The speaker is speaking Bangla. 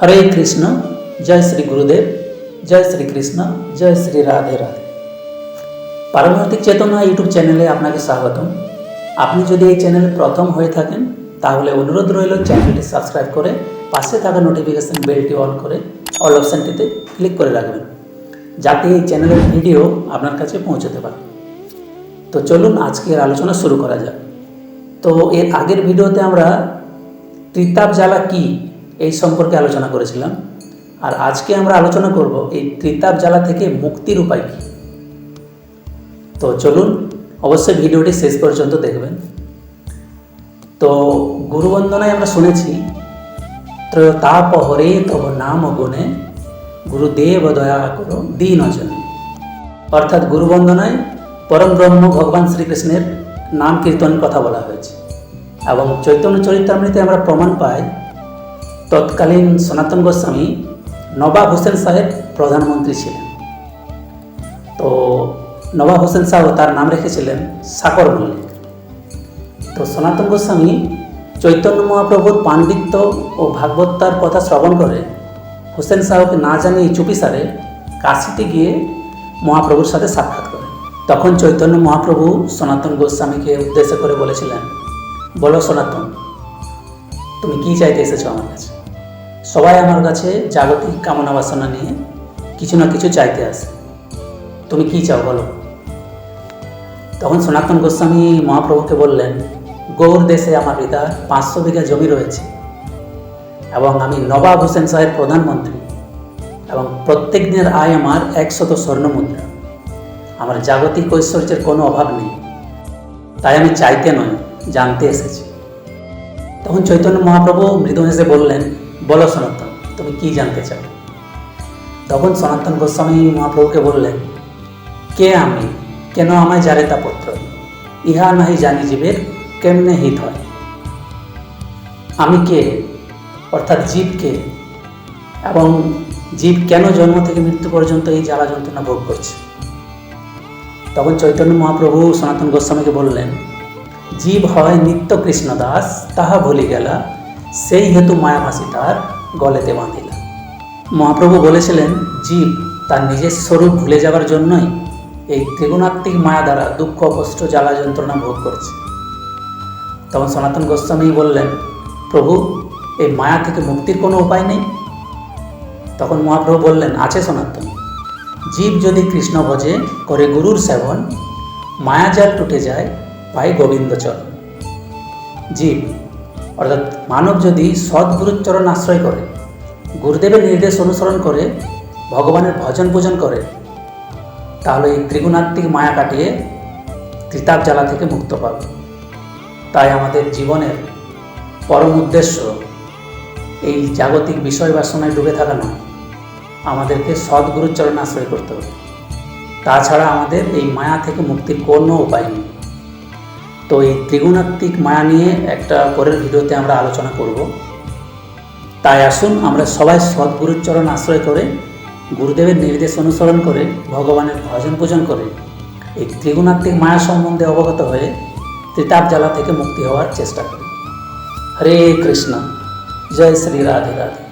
হরে কৃষ্ণ জয় শ্রী গুরুদেব জয় শ্রী কৃষ্ণ জয় শ্রী রাধে রাধে পারমার্থিক চেতনা ইউটিউব চ্যানেলে আপনাকে স্বাগতম। আপনি যদি এই চ্যানেলে প্রথম হয়ে থাকেন, তাহলে অনুরোধ রইল চ্যানেলটি সাবস্ক্রাইব করে পাশে থাকা নোটিফিকেশন বেলটি অন করে অল অপশানটিতে ক্লিক করে রাখবেন, যাতে এই চ্যানেলের ভিডিও আপনার কাছে পৌঁছতে পারে। তো চলুন আজকের আলোচনা শুরু করা যাক। তো এর আগের ভিডিওতে আমরা ত্রিতাপ জ্বালা কি এই সম্পর্কে আলোচনা করেছিলাম। আর আজকে আমরা আলোচনা করব এই ত্রিতাপ জ্বালা থেকে মুক্তির উপায় কি? তো চলুন, অবশ্যই ভিডিওটি শেষ পর্যন্ত দেখবেন। তো গুরুবন্দনায় আমরা শুনেছি, ত্রয়তাপহরে তব নাম গুণে, গুরুদেব দয়া করো, দিন অজনে অর্থাৎ গুরুবন্দনায় পরম ব্রহ্ম ভগবান শ্রীকৃষ্ণের নাম কীর্তনের কথা বলা হয়েছে। এবং চৈতন্য চরিতামৃতে আমরা প্রমাণ পাই তৎকালীন সনাতন গোস্বামী নবাব হোসেন সাহেব প্রধানমন্ত্রী ছিলেন। তো নবাব হোসেন সাহেব তার নাম রেখেছিলেন সাকর মল্লিক। তো সনাতন গোস্বামী চৈতন্য মহাপ্রভুর পাণ্ডিত্য ও ভাগবতার কথা শ্রবণ করে হোসেন সাহেবকে না জানিয়ে চুপিসারে কাশিতে গিয়ে মহাপ্রভুর সাথে সাক্ষাৎ করে তখন চৈতন্য মহাপ্রভু সনাতন গোস্বামীকে উদ্দেশ্য করে বলেছিলেন, বলো সনাতন, তুমি কি চাইতে এসেছ আমার কাছে? সবাই আমার কাছে জাগতিক কামনা বাসনা নিয়ে কিছু না কিছু চাইতে আসে। তুমি কি চাও বলো? তখন সনাতন গোস্বামী মহাপ্রভুকে বললেন, গৌর দেশে আমার পিতা পাঁচশো বিঘা জমি রয়েছে এবং আমি নবাব হোসেন সাহেব প্রধানমন্ত্রী এবং প্রত্যেক দিনের আয় আমার একশত স্বর্ণ মুদ্রা। আমার জাগতিক ঐশ্বর্যের কোনো অভাব নেই। তাই আমি চাইতে নয়, জানতে এসেছি। তখন চৈতন্য মহাপ্রভু মৃদু হেসে বললেন বলো সনাতন, তুমি কি জানতে চাও? তখন সনাতন গোস্বামী মহাপ্রভুকে বললেন, কে আমি? কেন আমায় জারে তা পত্র? ইহা নাহি জানি জীবের কেমনে হিত হয়। আমি কে? অর্থাৎ জীব কে? এবং জীব কেন জন্ম থেকে মৃত্যু পর্যন্ত এই জ্বালা যন্ত্রণা ভোগ করছে? তখন চৈতন্য মহাপ্রভু সনাতন গোস্বামীকে বললেন, জীব হয় নিত্য কৃষ্ণ দাস তাহা ভুলি গেলা সেই হেতু মায়ামাসি তার গলেতে বাঁধিলা। মহাপ্রভু বলেছিলেন, জীব তার নিজের স্বরূপ ভুলে যাওয়ার জন্যই এই ত্রিগুণাত্মিক মায়া দ্বারা দুঃখ, কষ্ট, জ্বালা যন্ত্রণা ভোগ করছে। তখন সনাতন গোস্বামী বললেন, প্রভু, এই মায়া থেকে মুক্তির কোনো উপায় নেই? তখন মহাপ্রভু বললেন, আছে সনাতন। জীব যদি কৃষ্ণ ভজে করে গুরুর সেবন মায়াজাল টুটে যায়, পাই গোবিন্দচরণ। জীব অর্থাৎ মানব যদি সদ্গুরুর চরণ আশ্রয় করে, গুরুদেবের নির্দেশ অনুসরণ করে, ভগবানের ভজন পূজন করে, তাহলে এই ত্রিগুণাত্মিক মায়া কাটিয়ে ত্রিতাপ জ্বালা থেকে মুক্ত পাবে। তাই আমাদের জীবনের পরম উদ্দেশ্য এই জাগতিক বিষয় বাসনায় ডুবে থাকা নয়, আমাদেরকে সদ্গুরুর আশ্রয় করতে হবে। তাছাড়া আমাদের এই মায়া থেকে মুক্তির কোনো উপায় নেই। তো এই ত্রিগুণাত্মিক মায়া নিয়ে একটা পরের ভিডিওতে আমরা আলোচনা করব। তাই আসুন আমরা সবাই সদ্গুরুর চরণ আশ্রয় করে, গুরুদেবের নির্দেশ অনুসরণ করে, ভগবানের ভজন পূজন করে, এই ত্রিগুণাত্মিক মায়া সম্বন্ধে অবগত হয়ে ত্রিতাপ জ্বালা থেকে মুক্তি হওয়ার চেষ্টা করি। হরে কৃষ্ণ। জয় শ্রী রাধে রাধে।